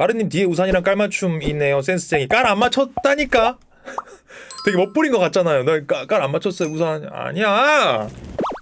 마르님 뒤에 우산이랑 깔맞춤이네요. 센스쟁이. 깔 안 맞췄다니까? 되게 멋부린 것 같잖아요. 나깔 안 맞췄어요 우산. 아니야.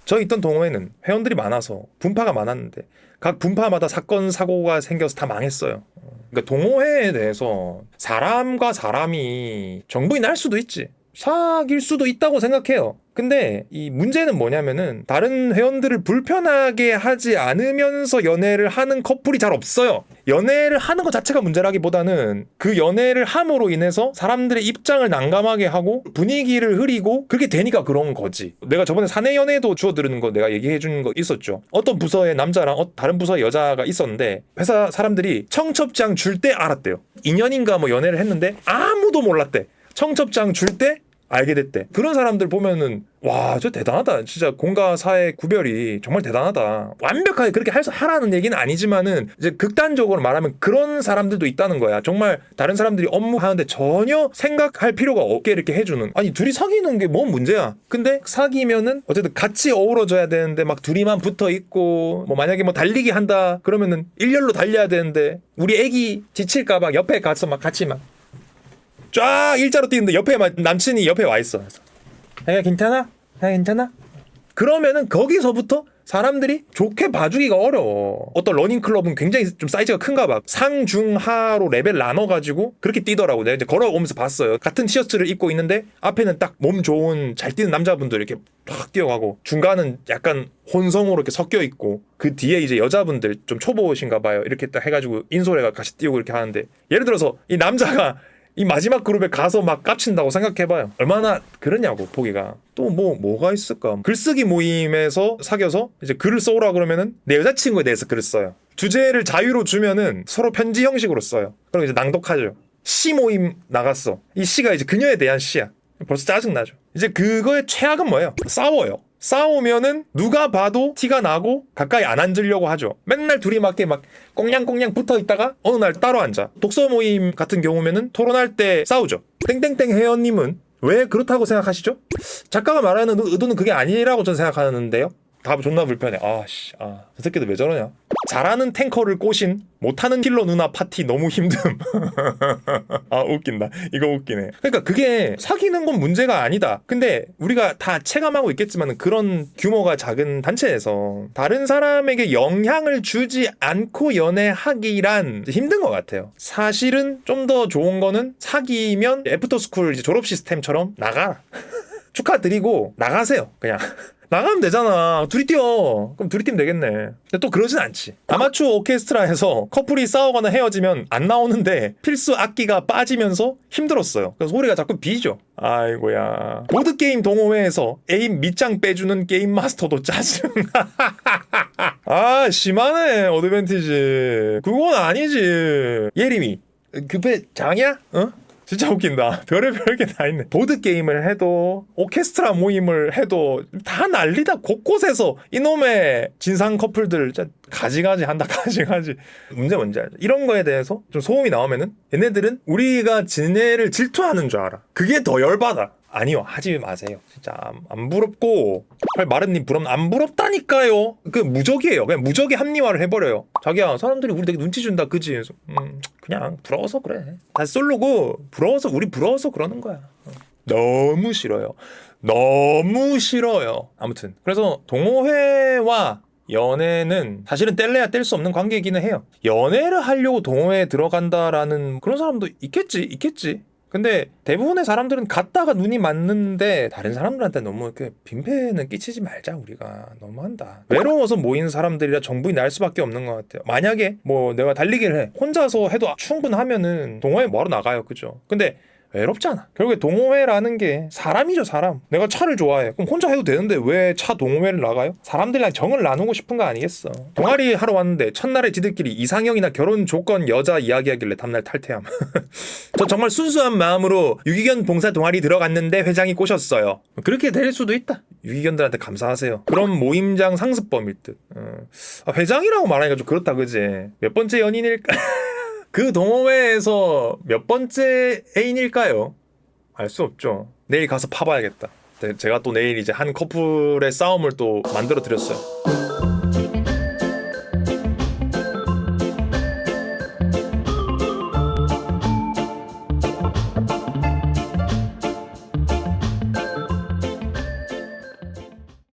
저 있던 동호회는 회원들이 많아서 분파가 많았는데 각 분파마다 사건 사고가 생겨서 다 망했어요. 그러니까 동호회에 대해서 사람과 사람이 정부인 할 수도 있지 사귈 수도 있다고 생각해요. 근데 이 문제는 뭐냐면은 다른 회원들을 불편하게 하지 않으면서 연애를 하는 커플이 잘 없어요. 연애를 하는 것 자체가 문제라기보다는 그 연애를 함으로 인해서 사람들의 입장을 난감하게 하고 분위기를 흐리고 그렇게 되니까 그런 거지. 내가 저번에 사내 연애도 주워 들으는 거 내가 얘기해 준 거 있었죠. 어떤 부서의 남자랑 어, 다른 부서의 여자가 있었는데 회사 사람들이 청첩장 줄 때 알았대요. 2년인가 뭐 연애를 했는데 아무도 몰랐대. 청첩장 줄 때 알게 됐대. 그런 사람들 보면은 와, 저 대단하다. 진짜 공과 사의 구별이 정말 대단하다. 완벽하게 그렇게 할, 하라는 얘기는 아니지만은 이제 극단적으로 말하면 그런 사람들도 있다는 거야. 정말 다른 사람들이 업무하는데 전혀 생각할 필요가 없게 이렇게 해주는. 아니, 둘이 사귀는 게 뭔 문제야. 근데 사귀면은 어쨌든 같이 어우러져야 되는데 막 둘이만 붙어 있고 뭐 만약에 뭐 달리기 한다 그러면은 일렬로 달려야 되는데 우리 애기 지칠까 봐 옆에 가서 막 같이 막 쫙 일자로 뛰는데 옆에 막 남친이 옆에 와 있어. 야 괜찮아? 야 괜찮아? 그러면은 거기서부터 사람들이 좋게 봐주기가 어려워. 어떤 러닝 클럽은 굉장히 좀 사이즈가 큰가 봐. 상중하로 레벨 나눠 가지고 그렇게 뛰더라고. 내가 이제 걸어오면서 봤어요. 같은 티셔츠를 입고 있는데 앞에는 딱 몸 좋은 잘 뛰는 남자분들 이렇게 팍 뛰어가고 중간은 약간 혼성으로 이렇게 섞여 있고 그 뒤에 이제 여자분들 좀 초보신가 봐요. 이렇게 딱 해가지고 인솔해가 같이 뛰고 이렇게 하는데 예를 들어서 이 남자가 이 마지막 그룹에 가서 막 깝친다고 생각해봐요. 얼마나 그러냐고 보기가. 또 뭐 뭐가 있을까? 글쓰기 모임에서 사귀어서 이제 글을 써오라 그러면은 내 여자친구에 대해서 글을 써요. 주제를 자유로 주면은 서로 편지 형식으로 써요. 그리고 이제 낭독하죠. 시 모임 나갔어. 이 시가 이제 그녀에 대한 시야. 벌써 짜증 나죠. 이제 그거의 최악은 뭐예요? 싸워요. 싸우면은 누가 봐도 티가 나고 가까이 안 앉으려고 하죠. 맨날 둘이 막게 막 꽁냥꽁냥 붙어 있다가 어느 날 따로 앉아. 독서 모임 같은 경우면은 토론할 때 싸우죠. 땡땡땡 회원님은 왜 그렇다고 생각하시죠? 작가가 말하는 의도는 그게 아니라고 저는 생각하는데요. 답 존나 불편해. 아 씨, 아, 저 새끼들 왜 저러냐? 잘하는 탱커를 꼬신 못하는 킬러 누나 파티 너무 힘듦. 아 웃긴다. 이거 웃기네. 그러니까 그게 사귀는 건 문제가 아니다. 근데 우리가 다 체감하고 있겠지만 그런 규모가 작은 단체에서 다른 사람에게 영향을 주지 않고 연애하기란 힘든 것 같아요. 사실은 좀 더 좋은 거는 사귀면 애프터스쿨 졸업 시스템처럼 나가. 축하드리고 나가세요. 그냥. 나가면 되잖아. 둘이 뛰어. 그럼 둘이 뛰면 되겠네. 근데 또 그러진 않지. 아마추어 오케스트라에서 커플이 싸우거나 헤어지면 안 나오는데 필수 악기가 빠지면서 힘들었어요. 그래서 소리가 자꾸 비죠. 아이고야. 보드게임 동호회에서 에임 밑장 빼주는 게임 마스터도 짜증. 아, 심하네, 어드밴티지. 그건 아니지. 예림이. 그배 장이야? 어? 진짜 웃긴다. 별의별 게 다 있네. 보드 게임을 해도 오케스트라 모임을 해도 다 난리다. 곳곳에서 이놈의 진상 커플들 진짜 가지가지 한다. 가지가지. 문제 뭔지 알죠? 이런 거에 대해서 좀 소음이 나오면은 얘네들은 우리가 지네를 질투하는 줄 알아. 그게 더 열받아. 아니요 하지 마세요 진짜 안, 안 부럽고 마른님 부럽 안 부럽다니까요 그 무적이에요 그냥 무적의 합리화를 해버려요 자기야 사람들이 우리 되게 눈치 준다 그지 음 그냥 부러워서 그래 다 솔로고 부러워서 우리 부러워서 그러는 거야 어. 너무 싫어요 너무 싫어요 아무튼 그래서 동호회와 연애는 사실은 뗄래야 뗄 수 없는 관계이기는 해요. 연애를 하려고 동호회에 들어간다라는 그런 사람도 있겠지, 있겠지. 근데 대부분의 사람들은 갔다가 눈이 맞는데 다른 사람들한테 너무 이렇게 빈패는 끼치지 말자 우리가. 너무한다. 외로워서 모인 사람들이라 정부이 날 수밖에 없는 것 같아요. 만약에 뭐 내가 달리기를 해 혼자서 해도 충분하면은 동호회 뭐하러 나가요 그죠? 근데 외롭잖아. 결국에 동호회라는 게 사람이죠, 사람. 내가 차를 좋아해. 그럼 혼자 해도 되는데 왜 차 동호회를 나가요? 사람들이랑 정을 나누고 싶은 거 아니겠어. 동아리 하러 왔는데 첫날에 지들끼리 이상형이나 결혼 조건 여자 이야기하길래 다음날 탈퇴함. 저 정말 순수한 마음으로 유기견 봉사 동아리 들어갔는데 회장이 꼬셨어요. 그렇게 될 수도 있다. 유기견들한테 감사하세요. 그런 모임장 상습범일 듯. 어. 아, 회장이라고 말하니까 좀 그렇다, 그지? 몇 번째 연인일까? 그 동호회에서 몇 번째 애인일까요? 알 수 없죠. 내일 가서 파봐야겠다. 네, 제가 또 내일 이제 한 커플의 싸움을 또 만들어 드렸어요.